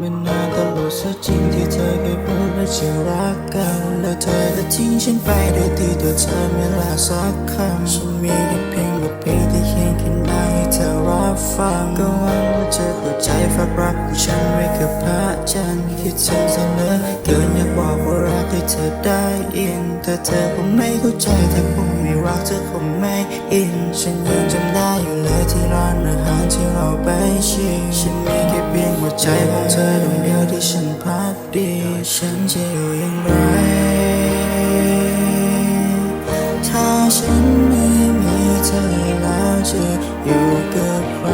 ไมันานตลอดซะจริงที่เธอเคยพูดว่าจะรักกัน แล้วเธอก็ทิ้งฉันไปโดยที่ตัวเธอไม่ลาสักคำฉันมีแค่เพียงบทเพลงที่เขียนขึ้นมาให้เธอรับฟังก็หวังว่าจะเข้าใจฝากรักของฉันไว้กับพระจันทร์คิดถึงเสมอเกินอยากบอกว่ารักให้เธอได้ยินแต่เธอคงไม่เข้าใจถ้าคงไม่รักเธอคงไม่อินฉันยังจำ อยู่เลยที่ร้านอาหารที่เราไปชิมฉันมีแค่เพียงหัวใจของเธอดวงเดียวที่ฉันพักดี ฉันจะอยู่อย่างไร ถ้าฉันไม่มีเธอแล้วจะอยู่กับใคร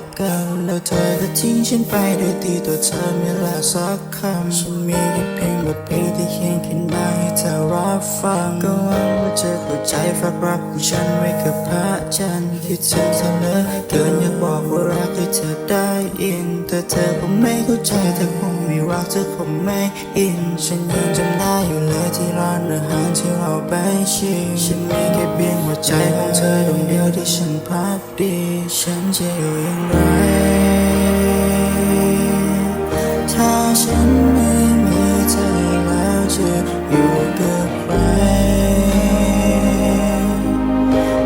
กกัน แล้วเธอก็ทิ้งฉันไปโดยที่ตัวเธอไม่ละสักคำฉันมีแค่เพียงบทเพลงที่เขียนขึ้นมาให้เธอรับฟัง ก็หวังว่าเธอเข้าใจฝากรักของฉันไว้กับพระจันทร์คิดถึงเสมอเกินอยากบอกว่ารักให้เธอได้ยินแต่เธอคงไม่เข้าใจเธอคง ไม่รักเธอคงไม่อินฉันยังจำได้อยู่เลยที่ร้านอาหารที่เราไปชิมฉันมีแค่เพียงหัวใจของเธอดวงเดียวที่ฉันพักดี ฉันจะอยู่อย่างไร ถ้าฉันไม่มีเธอแล้วจะอยู่กับใคร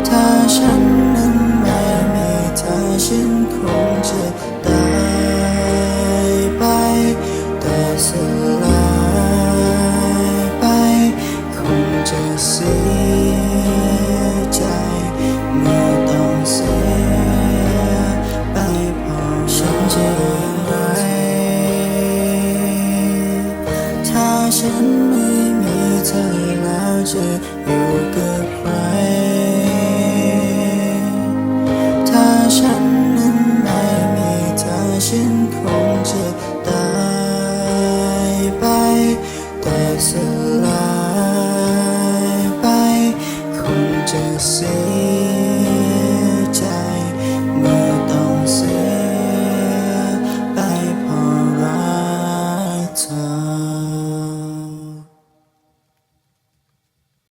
ถ้าฉันนั้นไม่มีเธอฉันคงจะตาย สลายไป คงจะเสียใจเมื่อต้องเสียไปเพอฉันจะอยู่อย่างไรถ้าฉันไม่มีเธอแล้วจะอยู่กับใคร สลายไปคงจะเสีย